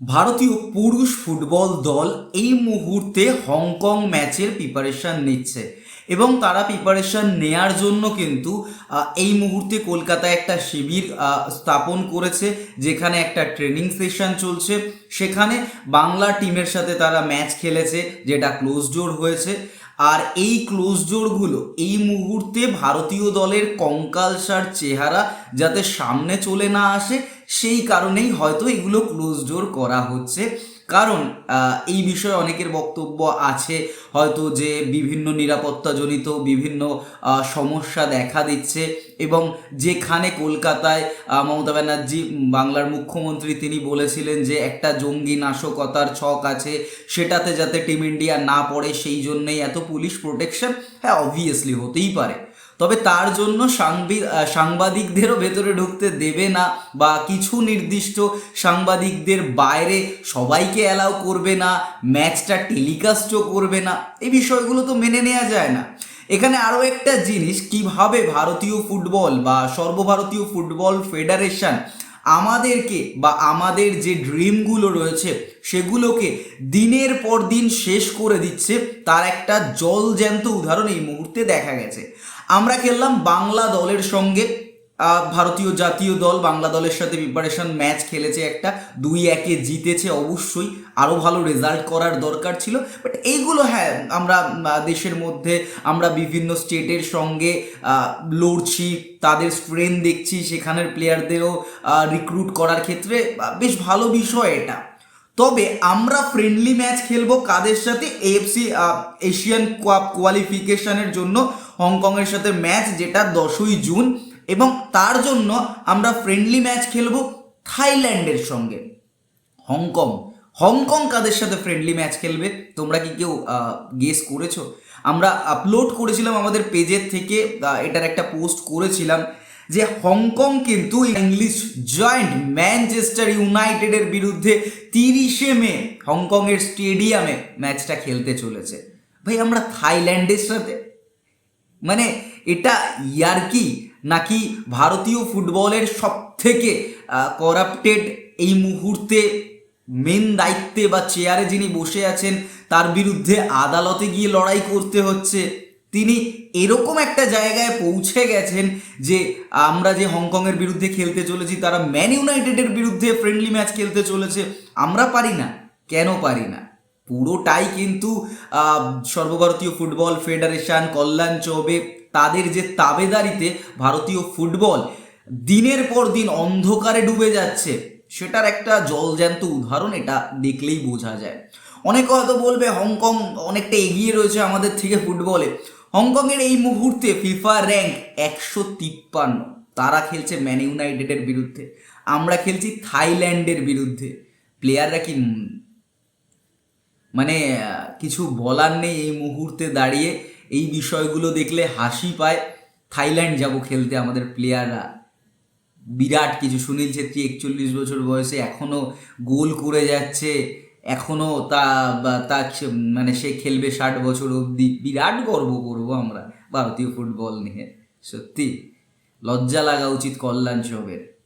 ভারতীয় পুরুষ ফুটবল দল এই মুহূর্তে হংকং ম্যাচের প্রিপারেশন নিচ্ছে এবং তারা প্রিপারেশন নেয়ার জন্য কিন্তু এই মুহূর্তে কলকাতায় একটা শিবির স্থাপন করেছে যেখানে একটা ট্রেনিং সেশন চলছে। সেখানে বাংলা টিমের সাথে তারা ম্যাচ খেলেছে, যেটা ক্লোজ ডোর হয়েছে। আর এই ক্লোজ ডোরগুলো এই মুহূর্তে ভারতীয় দলের কঙ্কালসার চেহারা যাতে সামনে চলে না আসে সেই কারণেই হয়তো এগুলো ক্লোজ ডোর করা হচ্ছে। কারণ এই বিষয়ে অনেকের বক্তব্য আছে, হয়তো যে বিভিন্ন নিরাপত্তাজনিত বিভিন্ন সমস্যা দেখা দিচ্ছে এবং যেখানে কলকাতায় মমতা ব্যানার্জি বাংলার মুখ্যমন্ত্রী তিনি বলেছিলেন যে একটা জঙ্গি নাশকতার ছক আছে, সেটাতে যাতে টিম ইন্ডিয়া না পড়ে, সেই জন্যই এত পুলিশ প্রোটেকশন হ্যাঁ অবভিয়াসলি হতেই পারে। তবে তার জন্য সাংবাদিকদেরও ভেতরে ঢুকতে দেবে না বা কিছু নির্দিষ্ট সাংবাদিকদের বাইরে সবাইকে অ্যালাউ করবে না, ম্যাচটা টেলিকাস্টও করবে না। এই বিষয়গুলো তো মেনে নেওয়া যায় না। এখানে আরও একটা জিনিস, কীভাবে ভারতীয় ফুটবল বা সর্বভারতীয় ফুটবল ফেডারেশন আমাদেরকে বা আমাদের যে ড্রিমগুলো রয়েছে, সেগুলোকে দিনের পর দিন শেষ করে দিচ্ছে, তার একটা জলজ্যান্ত উদাহরণ এই মুহূর্তে দেখা গেছে। আমরা খেললাম বাংলা দলের সঙ্গে ভারতীয় জাতীয় দল, বাংলা দলের সাথে প্রিপারেশন ম্যাচ খেলেছে একটা, দুই একে জিতেছে অবশ্যই আরও ভালো রেজাল্ট করার দরকার ছিল। বাট এইগুলো হ্যাঁ আমরা দেশের মধ্যে আমরা বিভিন্ন স্টেটের সঙ্গে লড়ছি, তাদের স্ট্রেন দেখছি, সেখানের প্লেয়ারদেরও রিক্রুট করার ক্ষেত্রে বেশ ভালো বিষয় এটা। তবে আমরা ফ্রেন্ডলি ম্যাচ খেলব কাদের সাথে? এএফসি এশিয়ান কোয়ালিফিকেশনের জন্য হংকংয়ের সাথে ম্যাচ যেটা দশই জুন এবং তার জন্য আমরা ফ্রেন্ডলি ম্যাচ খেলব থাইল্যান্ডের সঙ্গে। হংকং। হংকং কাদের সাথে ফ্রেন্ডলি ম্যাচ খেলবে? তোমরা কি কেউ গেস করেছ? আমরা আপলোড করেছিলাম আমাদের পেজের থেকে এটার একটা পোস্ট করেছিলাম যে হংকং কিন্তু ইংলিশ জয়েন্ট ম্যানচেস্টার ইউনাইটেডের বিরুদ্ধে তিরিশে মে হংকংয়ের স্টেডিয়ামে ম্যাচটা খেলতে চলেছে। ভাই, আমরা থাইল্যান্ডের সাথে মানে এটা ইয়ার্কি নাকি ভারতীয় ফুটবলের সব থেকে করাপ্টেড এই মুহূর্তে মেন দায়িত্বে বা চেয়ারে যিনি বসে আছেন, তার বিরুদ্ধে আদালতে গিয়ে লড়াই করতে হচ্ছে। তিনি এরকম একটা জায়গায় পৌঁছে গেছেন যে, আমরা যে হংকংয়ের বিরুদ্ধে খেলতে চলেছি, তারা ম্যান ইউনাইটেডের বিরুদ্ধে ফ্রেন্ডলি ম্যাচ খেলতে চলেছে, আমরা পারি না। কেন পারি না? পুরোটাই কিন্তু সর্বভারতীয় ফুটবল ফেডারেশন, কল্যাণ চৌবে তাদের যে তাবেদারিতে ভারতীয় ফুটবল দিনের পর দিন অন্ধকারে ডুবে যাচ্ছে, সেটার একটা জলজ্যান্ত উদাহরণ এটা দেখলেই বোঝা যায়। অনেকে হয়তো বলবে হংকং অনেকটা এগিয়ে রয়েছে আমাদের থেকে ফুটবলে। হংকংয়ের এই মুহূর্তে ফিফা র্যাঙ্ক একশো তিপ্পান্ন। তারা খেলছে ম্যান ইউনাইটেডের বিরুদ্ধে, আমরা খেলছি থাইল্যান্ডের বিরুদ্ধে। প্লেয়াররা কি মানে কিছু বলার নেই এই মুহূর্তে দাঁড়িয়ে। এই বিষয়গুলো দেখলে হাসি পায়। থাইল্যান্ড যাব খেলতে আমাদের প্লেয়াররা বিরাট কিছু, সুনীল ছেত্রী একচল্লিশ বছর বয়সে এখনও গোল করে যাচ্ছে। এখনও তা তা মানে সে খেলবে ষাট বছর অবধি। বিরাট গর্ব করব আমরা ভারতীয় ফুটবল নিয়ে। সত্যি, লজ্জা লাগা উচিত কল্যাণ সবের।